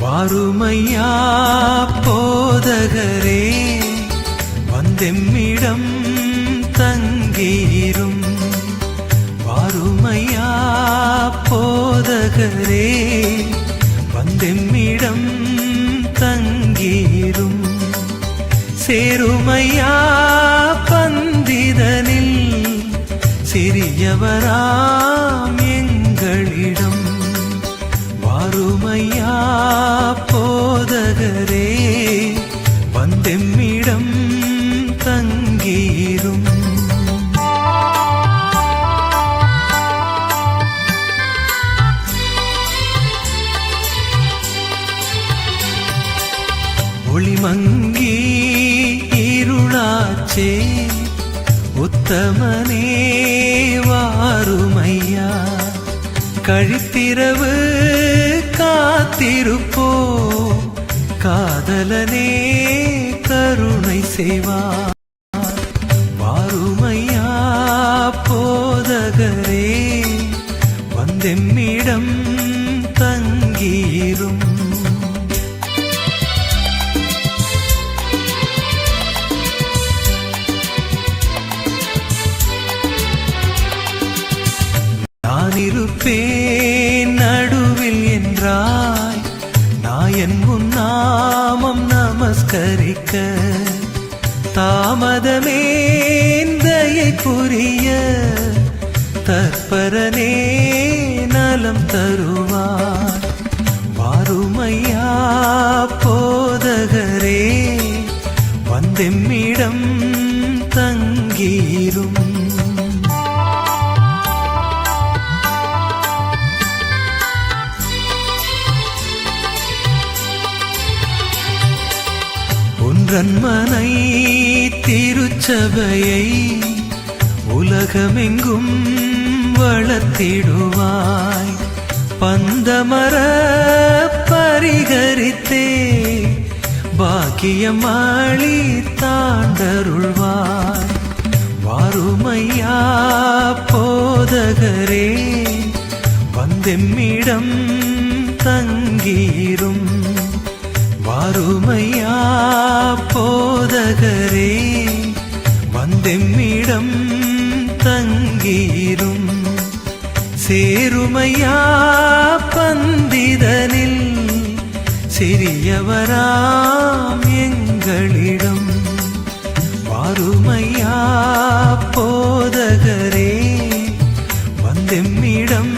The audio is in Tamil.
வாருமையா போதகரே வந்தெம்மிடம் தங்கீரும் வாருமையா போதகரே வந்தெம்மிடம் தங்கீரும் சேருமையா பந்திதனில் சிறியவராமி ஒளி மங்கி இருளாச்சே உத்தமனே வாருமையா. கழித்திரவு காத்திருப்போ காதலனே கருணை செய்வா. வாருமையா போதகரே வந்தெம்மிடம் தங்கீரும் இருப்பேன் நடுவில் என்றாய். நாயன் உன் நாமம் நமஸ்கரிக்க. தாமதமேந்தையை புரிய. தற்பரனே நலம் தருவார் வாருமையா போதகரே வந்தெம்மிடம் தங்கீரும். அரண்மனை திருச்சபையை உலகமெங்கும் வளர்த்திடுவாய். பந்தமர பரிகரித்தே பாக்கியமாளி தாண்டருள்வாய். வாருமையா போதகரே வந்தெம்மிடம் தங்கீரும் அருமையா போதகரே வந்தெம்மிடம் தங்கீரும் சேருமையா பந்திதனில் சிறியவராம் எங்களிடம். வாருமையா போதகரே வந்தெம்மிடம்